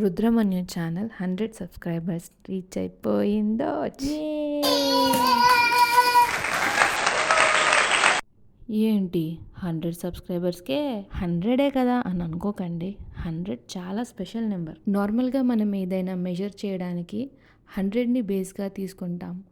Rudramanyu channel hundred subscribers reach అయిపోయిందో. ఏంటి? Hundred సబ్స్క్రైబర్స్కే హండ్రెడే కదా అని అనుకోకండి. హండ్రెడ్ చాలా స్పెషల్ నెంబర్. నార్మల్గా మనం ఏదైనా మెజర్ చేయడానికి హండ్రెడ్ని బేస్గా తీసుకుంటాం.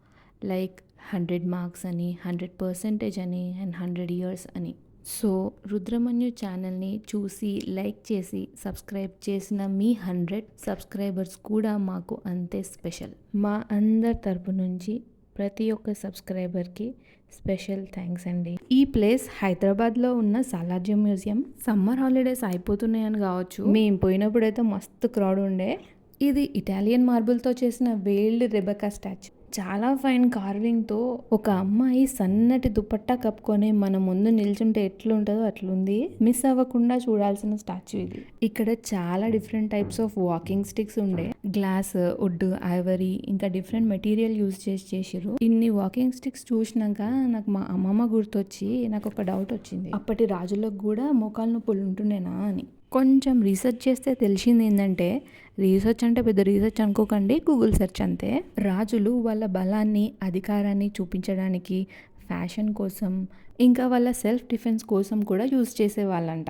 లైక్ హండ్రెడ్ మార్క్స్ అని హండ్రెడ్ పర్సెంటేజ్ అని అండ్ హండ్రెడ్ ఇయర్స్ అని. సో రుద్రమన్యు ఛానల్ని చూసి లైక్ చేసి సబ్స్క్రైబ్ చేసిన మీ హండ్రెడ్ సబ్స్క్రైబర్స్ కూడా మాకు అంతే స్పెషల్. మా అందరి తరపు నుంచి ప్రతి ఒక్క సబ్స్క్రైబర్కి స్పెషల్ థ్యాంక్స్ అండి. ఈ ప్లేస్ హైదరాబాద్లో ఉన్న సాలార్జీ మ్యూజియం. సమ్మర్ హాలిడేస్ అయిపోతున్నాయని కావచ్చు. మేము పోయినప్పుడైతే మస్తు క్రౌడ్ ఉండే. ఇది ఇటాలియన్ మార్బుల్తో చేసిన వేల్డ్ రెబకా స్టాచ్యూ. చాలా ఫైన్ కార్వింగ్తో ఒక అమ్మాయి సన్నటి దుపట్టా కప్పుకొని మన ముందు నిల్చుంటే ఎట్లుంటుందో అట్లుంది. మిస్ అవ్వకుండా చూడాల్సిన స్టాచ్యూ ఇది. ఇక్కడ చాలా different types of walking sticks ఉండే. గ్లాస్ వుడ్ ఐవరీ ఇంకా డిఫరెంట్ మెటీరియల్ యూజ్ చేసి చేసిరు ఇన్ని వాకింగ్ స్టిక్స్ చూసినాక నాకు మా అమ్మమ్మ గుర్తొచ్చి నాకు ఒక డౌట్ వచ్చింది. అప్పటి రాజులకు కూడా మోకాలు నొప్పులు ఉంటుండేనా అని. కొంచెం రీసెర్చ్ చేస్తే తెలిసింది ఏంటంటే రీసెర్చ్ అంటే పెద్ద రీసెర్చ్ అనుకోకండి గూగుల్ సెర్చ్ అంతే. రాజులు వాళ్ళ బలాన్ని అధికారాన్ని చూపించడానికి ఫ్యాషన్ కోసం ఇంకా వాళ్ళ సెల్ఫ్ డిఫెన్స్ కోసం కూడా యూజ్ చేసేవాళ్ళంట.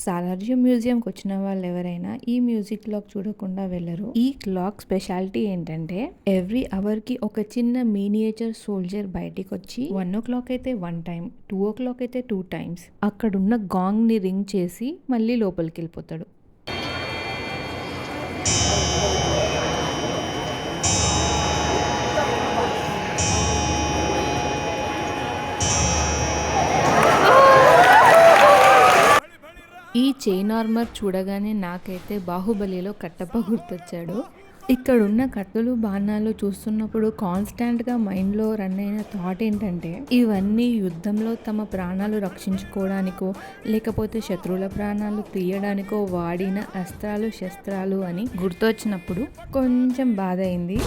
సాలార్జీ మ్యూజియంకి వచ్చిన వాళ్ళు ఎవరైనా ఈ మ్యూజిక్ క్లాక్ చూడకుండా వెళ్ళరు. ఈ క్లాక్ స్పెషాలిటీ ఏంటంటే ఎవ్రీ అవర్కి ఒక చిన్న మీనియేచర్ సోల్జర్ బయటికి వచ్చి వన్ ఓ క్లాక్ అయితే one time two o'clock అయితే టూ టైమ్స్ అక్కడున్న గాంగ్ని రింగ్ చేసి మళ్ళీ లోపలికి వెళ్ళిపోతాడు చైన్ ఆర్మర్ చూడగానే నాకైతే బాహుబలిలో కట్టప్ప గుర్తొచ్చాడు. ఇక్కడున్న కథలు బాణాలు చూస్తున్నప్పుడు కాన్స్టాంట్గా మైండ్లో రన్ అయిన థాట్ ఏంటంటే ఇవన్నీ యుద్ధంలో తమ ప్రాణాలు రక్షించుకోవడానికో లేకపోతే శత్రువుల ప్రాణాలు తీయడానికో వాడిన అస్త్రాలు శస్త్రాలు అని గుర్తొచ్చినప్పుడు కొంచెం బాధ అయింది.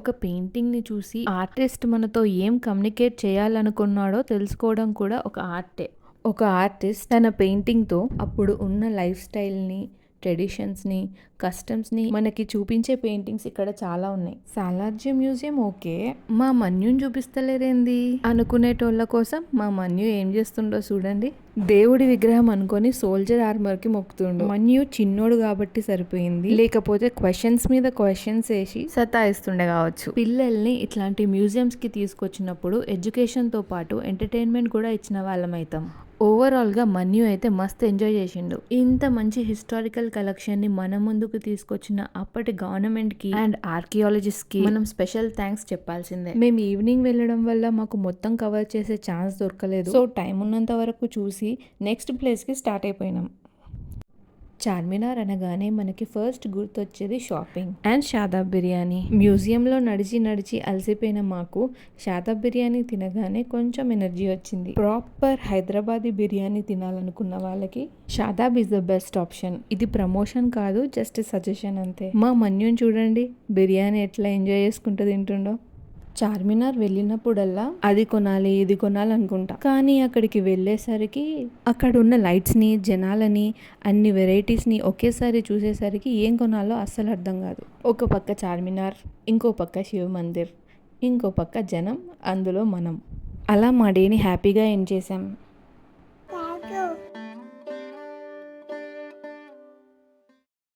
ఒక పెయింటింగ్ని చూసి ఆర్టిస్ట్ మనతో ఏం కమ్యూనికేట్ చేయాలనుకున్నాడో తెలుసుకోవడం కూడా ఒక ఆర్టే. ఒక ఆర్టిస్ట్ తన పెయింటింగ్తో అప్పుడు ఉన్న లైఫ్ స్టైల్ని ట్రెడిషన్స్ని కస్టమ్స్ని మనకి చూపించే పెయింటింగ్స్ ఇక్కడ చాలా ఉన్నాయి. Salarjung museum okay. మా మన్యుని చూపిస్తలేరేంది? అనుకునేటోళ్ళ కోసం మా మన్యు ఏం చేస్తుండో చూడండి. దేవుడి విగ్రహం అనుకొని సోల్జర్ ఆర్మర్కి మొక్కుతుండు. మన్యు చిన్నోడు కాబట్టి సరిపోయింది. లేకపోతే క్వశ్చన్స్ మీద క్వశ్చన్స్ వేసి సతాయిస్తుండే కావచ్చు. పిల్లల్ని ఇట్లాంటి మ్యూజియంస్కి తీసుకొచ్చినప్పుడు ఎడ్యుకేషన్తో పాటు ఎంటర్టైన్మెంట్ కూడా ఇచ్చిన వాళ్ళం అవుతాం ఓవరాల్గా మన్యు అయితే మస్త్ ఎంజాయ్ చేసిండు. ఇంత మంచి హిస్టారికల్ కలెక్షన్ని మన ముందుకు తీసుకొచ్చిన అప్పటి గవర్నమెంట్కి అండ్ ఆర్కియాలజిస్ట్కి మనం స్పెషల్ థ్యాంక్స్ చెప్పాల్సిందే. మేము ఈవినింగ్ వెళ్ళడం వల్ల మాకు మొత్తం కవర్ చేసే ఛాన్స్ దొరకలేదు. సో టైం ఉన్నంత వరకు చూసి నెక్స్ట్ ప్లేస్కి స్టార్ట్ అయిపోయినాం. చార్మినార్ అనగానే మనకి ఫస్ట్ గుర్తొచ్చేది షాపింగ్. అండ్ షాదాబ్ బిర్యానీ. మ్యూజియంలో నడిచి నడిచి అలసిపోయిన మాకు షాదాబ్ బిర్యానీ తినగానే కొంచెం ఎనర్జీ వచ్చింది. ప్రాపర్ హైదరాబాదీ బిర్యానీ తినాలనుకున్న వాళ్ళకి Shadab is the best option ఇది ప్రమోషన్ కాదు జస్ట్ సజెషన్ అంతే. మా మన్యుని చూడండి బిర్యానీ ఎట్లా ఎంజాయ్ చేసుకుంటూ తింటుండో. చార్మినార్ వెళ్ళినప్పుడల్లా అది కొనాలి ఇది కొనాలి అనుకుంటా కానీ అక్కడికి వెళ్ళేసరికి అక్కడ ఉన్న లైట్స్ని జనాలని అన్ని వెరైటీస్ని ఒకేసారి చూసేసరికి ఏం కొనాలో అస్సలు అర్థం కాదు. ఒక పక్క చార్మినార్ ఇంకో పక్క శివ మందిర్ ఇంకో పక్క జనం అందులో మనం. అలా మా డేని హ్యాపీగా ఎండ్ చేసాం